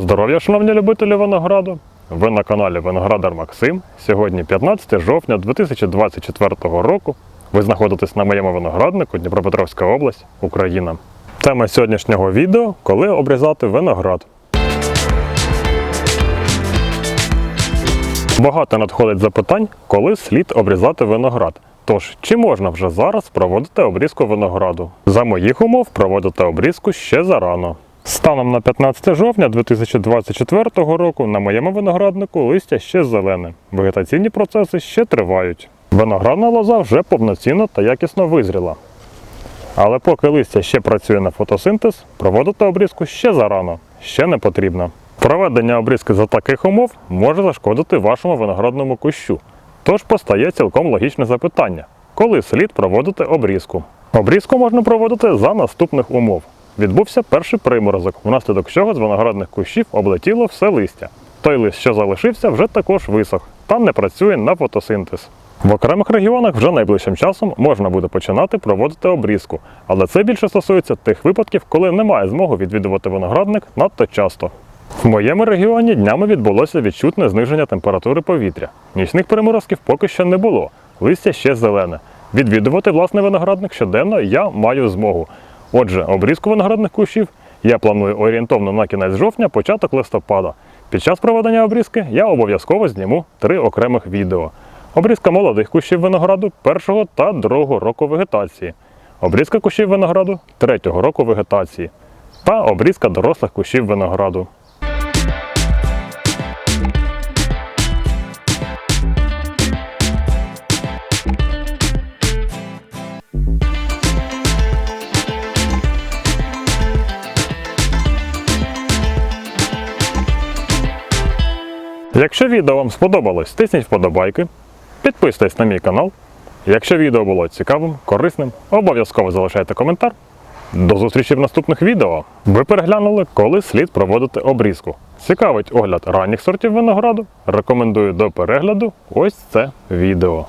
здоров'я, шановні любителі винограду! Ви на каналі Виноградар Максим. Сьогодні 15 жовтня 2024 року. Ви знаходитесь на моєму винограднику Дніпропетровська область, Україна. Тема сьогоднішнього відео коли обрізати виноград. Багато надходить запитань, коли слід обрізати виноград. Тож, чи можна вже зараз проводити обрізку винограду? За моїх умов проводити обрізку ще зарано. Станом на 15 жовтня 2024 року на моєму винограднику листя ще зелене. Вегетаційні процеси ще тривають. Виноградна лоза вже повноцінно та якісно визріла. Але поки листя ще працює на фотосинтез, проводити обрізку ще зарано, ще не потрібно. Проведення обрізки за таких умов може зашкодити вашому виноградному кущу. Тож постає цілком логічне запитання: коли слід проводити обрізку? Обрізку можна проводити за наступних умов. Відбувся перший приморозок, внаслідок чого з виноградних кущів облетіло все листя. Той лист, що залишився, вже також висох та не працює на фотосинтез. В окремих регіонах вже найближчим часом можна буде починати проводити обрізку, але це більше стосується тих випадків, коли немає змоги відвідувати виноградник надто часто. В моєму регіоні днями відбулося відчутне зниження температури повітря. Нічних переморозків поки що не було, листя ще зелене. Відвідувати власний виноградник щоденно я маю змогу. Отже, обрізку виноградних кущів я планую орієнтовно на кінець жовтня, початок листопада. Під час проведення обрізки я обов'язково зніму три окремих відео. Обрізка молодих кущів винограду першого та другого року вегетації, обрізка кущів винограду третього року вегетації та обрізка дорослих кущів винограду. Якщо відео вам сподобалось, тисніть вподобайки, підписуйтесь на мій канал. Якщо відео було цікавим, корисним, обов'язково залишайте коментар. До зустрічі в наступних відео. Ви переглянули, коли слід проводити обрізку. Цікавить огляд ранніх сортів винограду. Рекомендую до перегляду ось це відео.